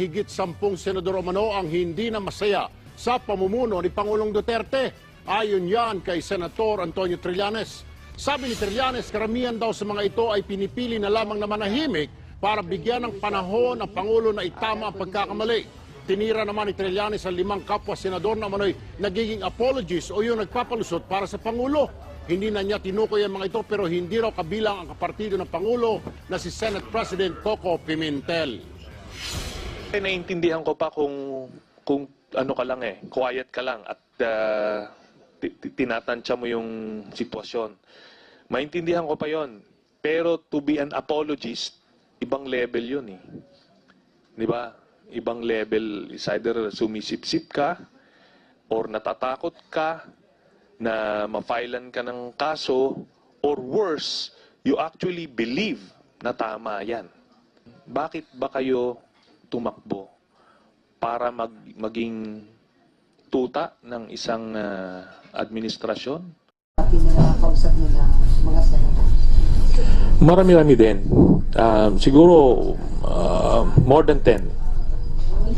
Higit sampung senador umano ang hindi na masaya sa pamumuno ni Pangulong Duterte. Ayon yan kay Senator Antonio Trillanes. Sabi ni Trillanes, karamihan daw sa mga ito ay pinipili na lamang na manahimik para bigyan ng panahon ang Pangulo na itama ang pagkakamali. Tinira naman ni Trillanes ang limang kapwa senador na manoy nagiging apologies o yung nagpapalusot para sa Pangulo. Hindi na niya tinukoy ang mga ito pero hindi raw kabilang ang kapartido ng Pangulo na si Senate President Coco Pimentel. Eh, naiintindihan ko pa kung kung ano ka lang eh, quiet ka lang at uh, ti- ti- tinatansya mo yung sitwasyon. Maintindihan ko pa yon. Pero to be an apologist, ibang level yun eh. Di ba? Ibang level. Is either sumisip-sip ka or natatakot ka na mafailan ka ng kaso or worse, you actually believe na tama yan. Bakit ba kayo tumakbo para mag, maging tuta ng isang ah, administrasyon? na nila mga senador. Marami-rami din. Um, siguro uh, more than 10.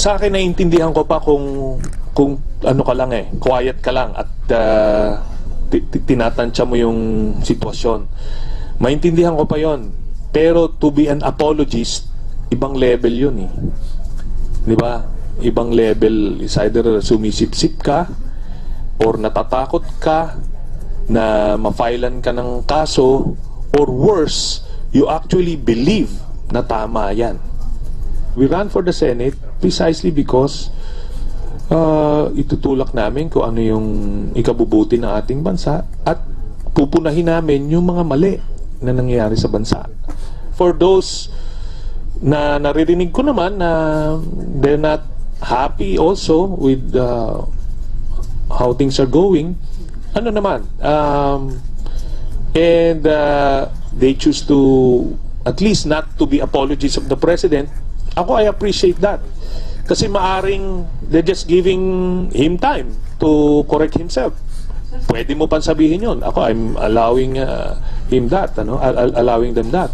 Sa akin naiintindihan ko pa kung kung ano ka lang eh, quiet ka lang at uh, ti- ti- tinatansya mo yung sitwasyon. Maintindihan ko pa yon. Pero to be an apologist, ibang level yun eh. Di ba? Ibang level. Is either sumisip-sip ka or natatakot ka na mafailan ka ng kaso or worse, you actually believe na tama yan. We ran for the Senate precisely because uh, itutulak namin kung ano yung ikabubuti ng ating bansa at pupunahin namin yung mga mali na nangyayari sa bansa. For those na naririnig ko naman na they're not happy also with uh, how things are going, ano naman, um, and uh, they choose to at least not to be apologies of the president, ako I appreciate that. Kasi maaring they're just giving him time to correct himself. Pwede mo pang sabihin yun. Ako, I'm allowing uh, him that, ano? Al- al- allowing them that.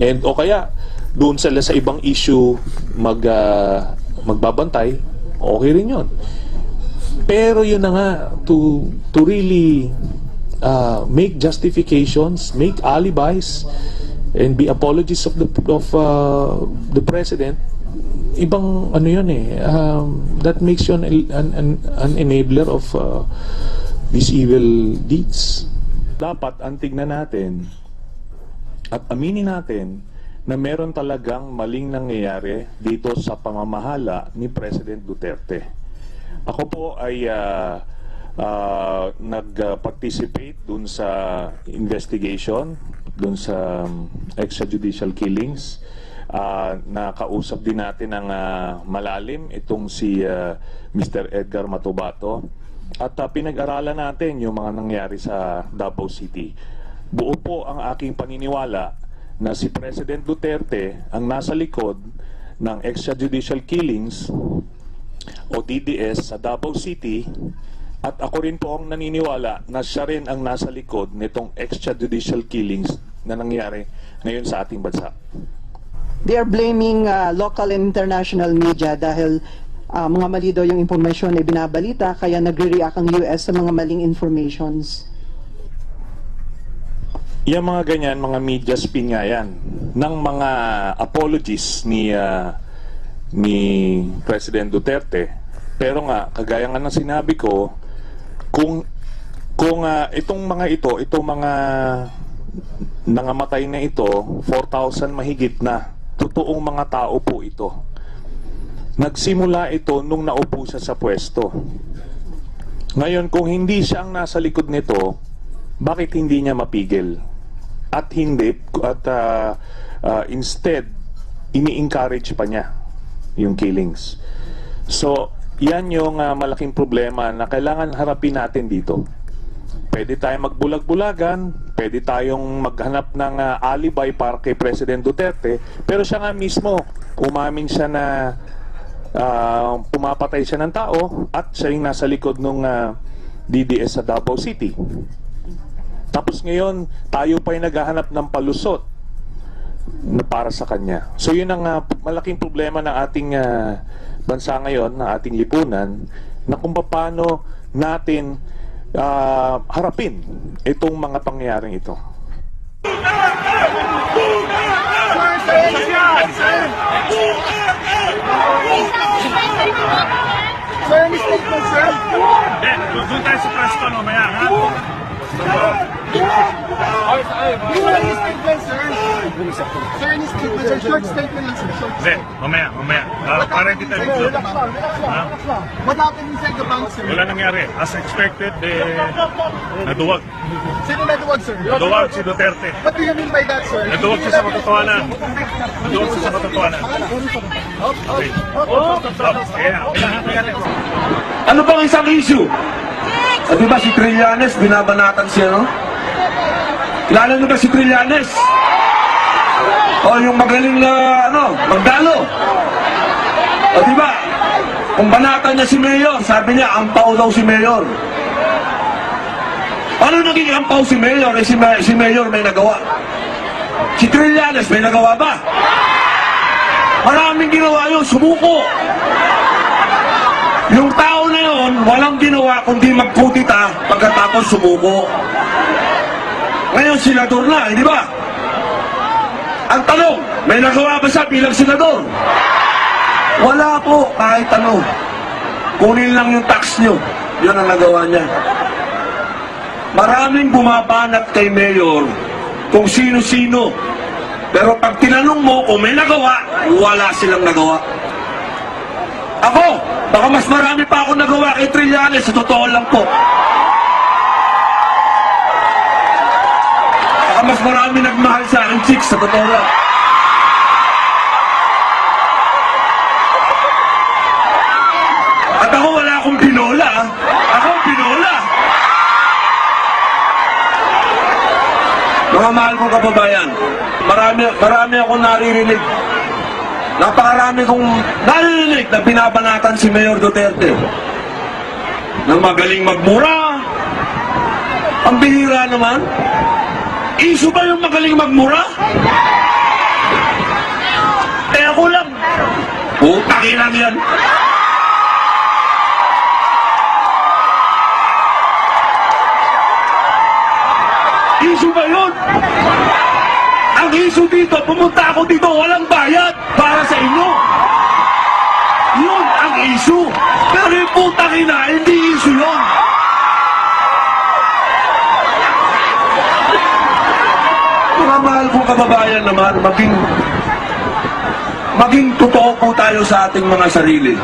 And o kaya, doon sila sa ibang issue mag, uh, magbabantay, okay rin yun. Pero yun na nga, to, to really uh, make justifications, make alibis, and be apologies of the of uh, the president, ibang ano yun eh, um, that makes you an, an, an, enabler of uh, these evil deeds. Dapat ang tignan natin at aminin natin na meron talagang maling nangyayari dito sa pamamahala ni President Duterte. Ako po ay uh, uh, nag-participate dun sa investigation, dun sa um, extrajudicial killings. Uh, nakausap din natin ng uh, malalim itong si uh, Mr. Edgar Matubato. At uh, pinag-aralan natin yung mga nangyari sa Davao City. Buo po ang aking paniniwala na si President Duterte ang nasa likod ng extrajudicial killings o DDS sa Davao City at ako rin po ang naniniwala na siya rin ang nasa likod nitong extrajudicial killings na nangyari ngayon sa ating bansa. They are blaming uh, local and international media dahil uh, mga mali daw yung information na binabalita kaya nagre-react ang US sa mga maling informations. Yung mga ganyan, mga media spin nga yan, ng mga apologies ni ah, ni President Duterte. Pero nga, kagaya nga ng sinabi ko, kung kung ah, itong mga ito, itong mga nangamatay na ito, 4,000 mahigit na, totoong mga tao po ito. Nagsimula ito nung naupo siya sa pwesto. Ngayon, kung hindi siya ang nasa likod nito, bakit hindi niya mapigil? At hindi, at ah, ah, instead, ini-encourage pa niya yung killings. So, yan yung ah, malaking problema na kailangan harapin natin dito. Pwede tayong magbulag-bulagan, pwede tayong maghanap ng ah, alibi para kay President Duterte, pero siya nga mismo, umamin siya na ah, pumapatay siya ng tao at siya yung nasa likod ng DDS sa Davao City. Tapos ngayon, tayo pa yung naghahanap ng palusot na para sa kanya. So yun ang ah, malaking problema ng ating ah, bansa ngayon, ng ating lipunan, na kung paano natin ah, harapin itong mga pangyayaring ito. Sir, any statement, sir? Doon tayo sa press con mamaya, ha? Any statement, sir? Sir, any statement, sir? Short statement lang, sir. Short Hindi, mamaya, mamaya. Ah, para hindi tayo Sir, biglo. relax lang, relax lang, relax lang. What happened inside the bank, sir? Wala nangyari. As expected, eh, naduwag. Sino naduwag, sir? Naduwag si Duterte. What do you mean by that, sir? Naduwag siya sa katotohanan. Naduwag siya sa katotohanan. Okay. Oh, kaya, Ano bang isang issue? Ah, di ba si Trillanes, binabanatan siya, no? Kilala niyo ba si Trillanes? O yung magaling na, ano, magdalo. O di ba? Kung banatan niya si Mayor, sabi niya, ampaw daw si Mayor. Ano naging ampaw si Mayor? Eh, si, Ma- si Mayor may nagawa. Si Trillanes may nagawa ba? Maraming ginawa yun, sumuko. Yung tao na yun, walang ginawa kundi magkutita pagkatapos sumuko. Ngayon, senador na, hindi ba? Ang tanong, may nagawa ba siya bilang senador? Wala po, kahit ano. Kunin lang yung tax nyo. Yun ang nagawa niya. Maraming bumabanat kay Mayor kung sino-sino. Pero pag tinanong mo kung may nagawa, wala silang nagawa. Ako, baka mas marami pa ako nagawa kay Trillanes, sa totoo lang po. Baka mas marami nagmahal sa akin, chicks, sa totoo lang. At ako wala akong pinola. Ako ang pinola. Mga mahal kong kababayan, marami, marami akong naririnig Napakarami kong narinig na binabanatan si Mayor Duterte. Nang magaling magmura. Ang bihira naman. Isu ba yung magaling magmura? Eh ako lang. Putaki lang yan. Isu ba yun? Ang issue dito, pumunta ako dito, walang bayad para sa inyo. Yun ang issue. Pero yung putang ina, hindi issue yun. Mga mahal kong kababayan naman, maging maging totoo po tayo sa ating mga sarili.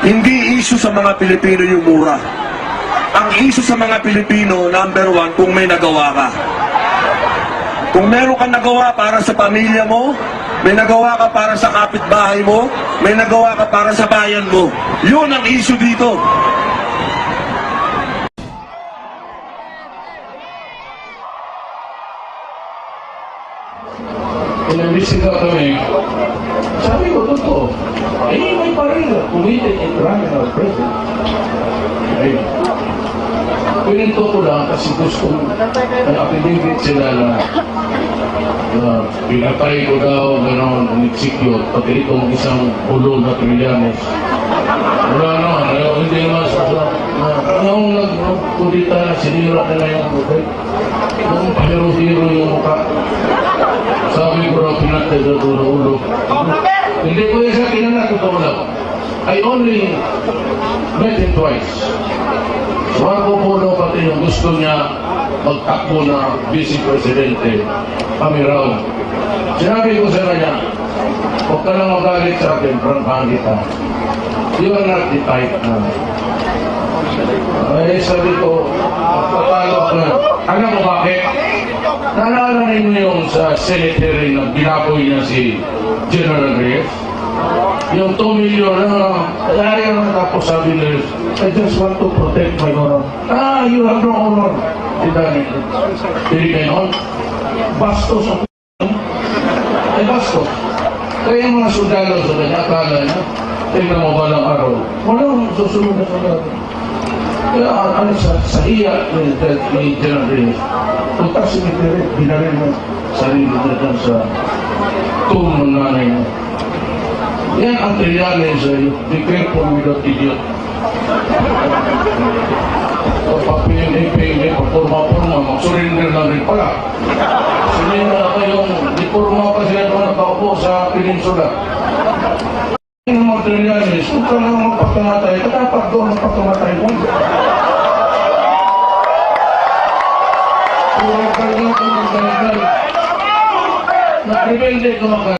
Hindi issue sa mga Pilipino yung mura. Ang issue sa mga Pilipino, number one, kung may nagawa ka. Kung meron kang nagawa para sa pamilya mo, may nagawa ka para sa kapitbahay mo, may nagawa ka para sa bayan mo. Yun ang issue dito. Sabi ko, totoo. Eh, may paril. Committed and running our president. Ay, pinito ko lang kasi gusto may affidavit sila na na pinatay ko daw gano'n ang execute pati itong isang ulo na Trillanes. Wala naman, hindi naman sa sa na nung nagkudita sinira nila yung buhay. Nung pahiro-hiro yung mukha. Sabi ko raw pinatay na doon ang ulo. Hindi ko yung sa kinala, totoo lang. I only met him twice. Bago po daw pati yung gusto niya magtakbo na vice presidente kami raw. Sinabi ko sa kanya, huwag ka lang magalit sa akin, prangkahan kita. You are not the type na. Ay, sabi ko, papalo ako na. Alam mo bakit? Naalala ninyo yung sa hearing na binaboy niya si General Reyes? Yung 2 million na ayaw na tapos sabi nila, I just want to protect my honor. Ah, you have no honor. Hindi Hindi ganon. Bastos ang ay bastos. Kaya yung mga sundalo sa kanya, akala niya, tingnan mo ba ng araw, walang susunod na kagad. Kaya ang ano sa, sa iya General Reyes, punta si Mitri, binaril mo sarili niya dyan sa tomb ng nanay mo. Yan ang triyanin sa iyo. Be careful with that idiot. Papapilin-ipilin, papurma-purma, mag-surrender na rin pala. Sinira na kayong, di purma pa sila doon nakaupo sa peninsula. Yung mga trilyanis, kung ka lang magpatumatay, dapat doon magpatumatay mo. Kung kayo kung magdalgal, nag-rebelde ka mag